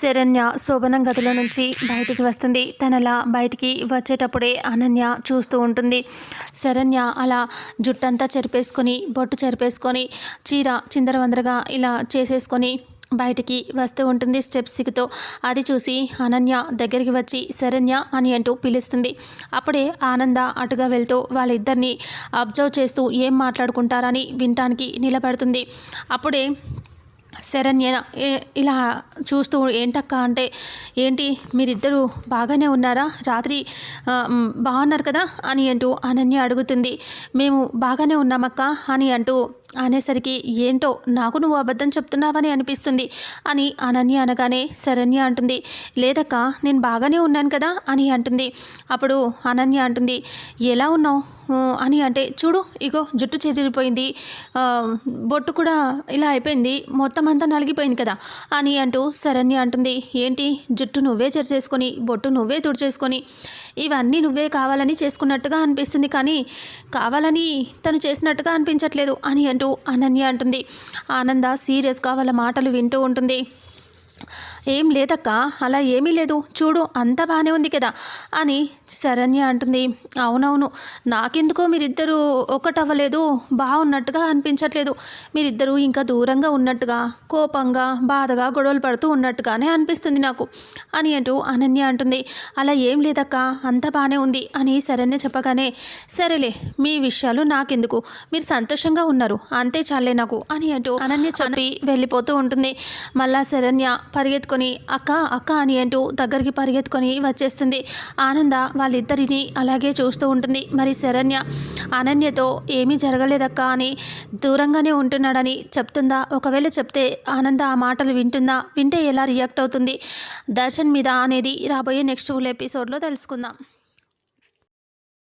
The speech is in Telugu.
శరణ్య శోభనం గదిలో నుంచి బయటికి వస్తుంది. తనలా బయటికి వచ్చేటప్పుడే అనన్య చూస్తూ ఉంటుంది. శరణ్య అలా జుట్టంతా చెరిపేసుకొని బొట్టు చెరిపేసుకొని చీర చిందరవందరగా ఇలా చేసేసుకొని బయటికి వస్తూ ఉంటుంది. స్టెప్స్ దిగుతూ అది చూసి అనన్య దగ్గరికి వచ్చి శరణ్య అని అంటూ పిలుస్తుంది. అప్పుడే ఆనంద అటుగా వెళ్తూ వాళ్ళిద్దరిని అబ్జర్వ్ చేస్తూ ఏం మాట్లాడుకుంటారని వినటానికి నిలబడుతుంది. అప్పుడే శరణ్య ఇలా చూస్తూ ఏంటక్క అంటే ఏంటి మీరిద్దరూ బాగానే ఉన్నారా? రాత్రి బాగున్నారు కదా? అని అంటూ అనన్య అడుగుతుంది. మేము బాగానే ఉన్నామక్క అని అంటూ అనేసరికి ఏంటో నాకు నువ్వు అబద్ధం చెప్తున్నావని అనిపిస్తుంది అని అనన్య అనగానే శరణ్య అంటుంది. లేదక్క నేను బాగానే ఉన్నాను కదా? అని అంటుంది. అప్పుడు అనన్య అంటుంది ఎలా ఉన్నావు? అని అంటే చూడు ఇగో జుట్టు చెదిరిపోయింది. బొట్టు కూడా ఇలా అయిపోయింది. మొత్తం అంతా నలిగిపోయింది కదా. అని అంటూ శరణ్య అంటుంది ఏంటి? జుట్టు నువ్వే చేసుకొని బొట్టు నువ్వే తుడిచేసుకొని ఇవన్నీ నువ్వే కావాలని చేసుకున్నట్టుగా అనిపిస్తుంది కానీ కావాలని తను చేసినట్టుగా అనిపించట్లేదు అని అంటూ అనన్య అంటుంది. ఆనంద సీరియస్గా వాళ్ళ మాటలు వింటూ ఉంటుంది. ఏం లేదక్క అలా ఏమీ లేదు. చూడు అంతా బాగానే ఉంది కదా అని శరణ్య అంటుంది. అవునవును నాకెందుకో మీరిద్దరూ ఒకటవ్వలేదు బాగున్నట్టుగా అనిపించట్లేదు. మీరిద్దరూ ఇంకా దూరంగా ఉన్నట్టుగా కోపంగా బాధగా గొడవలు పడుతూ ఉన్నట్టుగానే అనిపిస్తుంది నాకు అని అంటూ అనన్య అంటుంది. అలా ఏం లేదక్క అంతా బాగానే ఉంది అని శరణ్య చెప్పగానే సరేలే మీ విషయాలు నాకెందుకు? మీరు సంతోషంగా ఉన్నారు అంతే చాలే నాకు అని అంటూ అనన్య చెప్పి వెళ్ళిపోతూ ఉంటుంది. మళ్ళా శరణ్య పరిగెత్తుకొని అక్క అక్క అని అంటూ దగ్గరికి పరిగెత్తుకొని వచ్చేస్తుంది. ఆనంద వాళ్ళిద్దరిని అలాగే చూస్తూ ఉంటుంది. మరి శరణ్య అనన్యతో ఏమీ జరగలేదక్క అని దూరంగానే ఉంటున్నాడని చెప్తుందా? ఒకవేళ చెప్తే ఆనంద ఆ మాటలు వింటుందా? వింటే ఎలా రియాక్ట్ అవుతుంది? దర్శన్ మీద అనేది రాబోయే నెక్స్ట్ ఎపిసోడ్లో తెలుసుకుందాం.